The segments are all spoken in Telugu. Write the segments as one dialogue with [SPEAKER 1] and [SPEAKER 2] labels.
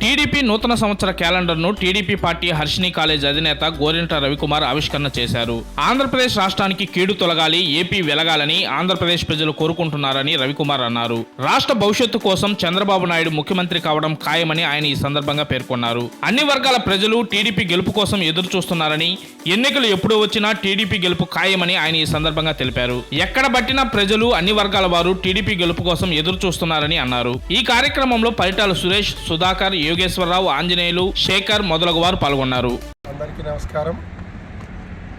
[SPEAKER 1] టీడీపీ నూతన సంవత్సర క్యాలెండర్ను టీడీపీ పార్టీ హర్షిని కాలేజ్ అధినేత గోరింట రవికుమార్ ఆవిష్కరణ చేశారు. ఆంధ్రప్రదేశ్ రాష్ట్రానికి కీడు తొలగాలి ఏపీ వెలగాలని ఆంధ్రప్రదేశ్ ప్రజలు కోరుకుంటున్నారని రవికుమార్ అన్నారు. రాష్ట్ర భవిష్యత్తు కోసం చంద్రబాబు నాయుడు ముఖ్యమంత్రి కావడం ఖాయమని ఆయన ఈ సందర్భంగా పేర్కొన్నారు. అన్ని వర్గాల ప్రజలు టీడీపీ గెలుపు కోసం ఎదురు చూస్తున్నారని ఎన్నికలు ఎప్పుడు వచ్చినా టీడీపీ గెలుపు ఖాయమని ఆయన ఈ సందర్భంగా తెలిపారు. ఎక్కడ బట్టినా ప్రజలు అన్ని వర్గాల వారు టీడీపీ గెలుపు కోసం ఎదురు చూస్తున్నారని అన్నారు. ఈ కార్యక్రమంలో పరిటాల సురేష్ సుధాకర్ యోగేశ్వరరావు ఆంజనేయులు శేఖర్ మొదలగు వారు పాల్గొన్నారు.
[SPEAKER 2] అందరికీ నమస్కారం.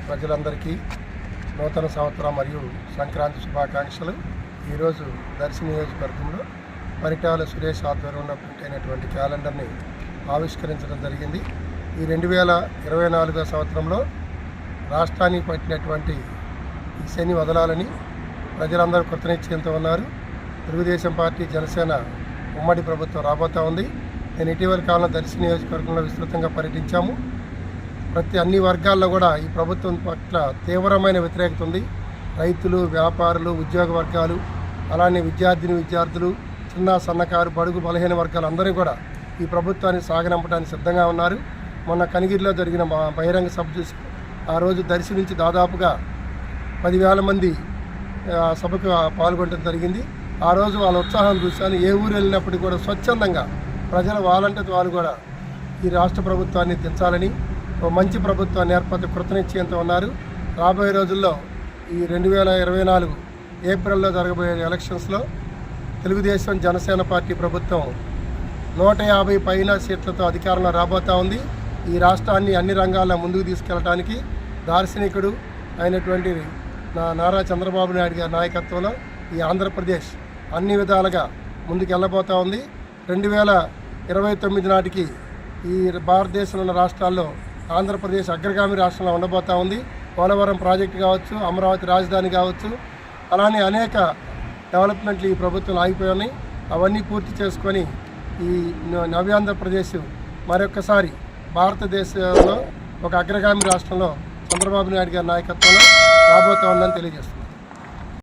[SPEAKER 2] ప్రజలందరికీ నూతన సంవత్సరం మరియు సంక్రాంతి శుభాకాంక్షలు. ఈరోజు దర్శి నియోజకవర్గంలో పరిటాల సురేష్ ఆధ్వర్యంలో పెట్టైనటువంటి క్యాలెండర్ని ఆవిష్కరించడం జరిగింది. ఈ రెండు వేల ఇరవై నాలుగో సంవత్సరంలో రాష్ట్రానికి పట్టినటువంటి ఈ శని వదలాలని ప్రజలందరూ కృతనిశ్చయంతో ఉన్నారు. తెలుగుదేశం పార్టీ జనసేన ఉమ్మడి ప్రభుత్వం రాబోతా ఉంది. నేను ఇటీవల కాలంలో దర్శి నియోజకవర్గంలో విస్తృతంగా పర్యటించాము. ప్రతి అన్ని వర్గాల్లో కూడా ఈ ప్రభుత్వం పట్ల తీవ్రమైన వ్యతిరేకత ఉంది. రైతులు వ్యాపారులు ఉద్యోగ వర్గాలు అలానే విద్యార్థిని విద్యార్థులు చిన్న సన్నకారు బడుగు బలహీన వర్గాలు అందరూ కూడా ఈ ప్రభుత్వాన్ని సాగనంపడానికి సిద్ధంగా ఉన్నారు. మొన్న కనిగిరిలో జరిగిన మా బహిరంగ సభ చూసి ఆ రోజు దర్శి నుంచి దాదాపుగా పదివేల మంది సభకు పాల్గొనడం జరిగింది. ఆ రోజు వాళ్ళ ఉత్సాహం చూశాను. ఏ ఊరు వెళ్ళినప్పటికీ కూడా స్వచ్ఛందంగా ప్రజల వాళ్ళంటే వాళ్ళు కూడా ఈ రాష్ట్ర ప్రభుత్వాన్ని దించాలని ఓ మంచి ప్రభుత్వాన్ని ఏర్పాటు కృతనిశ్చయంతో ఉన్నారు. రాబోయే రోజుల్లో ఈ రెండు వేల ఇరవై నాలుగు ఏప్రిల్లో జరగబోయే ఎలక్షన్స్లో తెలుగుదేశం జనసేన పార్టీ ప్రభుత్వం నూట యాభై పైన సీట్లతో అధికారంలో రాబోతా ఉంది. ఈ రాష్ట్రాన్ని అన్ని రంగాల్లో ముందుకు తీసుకెళ్ళడానికి దార్శనికుడు అయినటువంటి నా నారా చంద్రబాబు నాయుడు గారి నాయకత్వంలో ఈ ఆంధ్రప్రదేశ్ అన్ని విధాలుగా ముందుకు వెళ్ళబోతా ఉంది. రెండు వేల ఇరవై తొమ్మిది నాటికి ఈ భారతదేశంలో ఉన్న రాష్ట్రాల్లో ఆంధ్రప్రదేశ్ అగ్రగామి రాష్ట్రంలో ఉండబోతా ఉంది. పోలవరం ప్రాజెక్టు కావచ్చు అమరావతి రాజధాని కావచ్చు అలానే అనేక డెవలప్మెంట్లు ఈ ప్రభుత్వం ఆగిపోయాయి. ఉన్నాయి అవన్నీ పూర్తి చేసుకొని ఈ నవ్యాంధ్రప్రదేశ్ మరొకసారి భారతదేశంలో ఒక అగ్రగామి రాష్ట్రంలో చంద్రబాబు నాయుడు గారి నాయకత్వంలో రాబోతా ఉందని తెలియజేస్తుంది.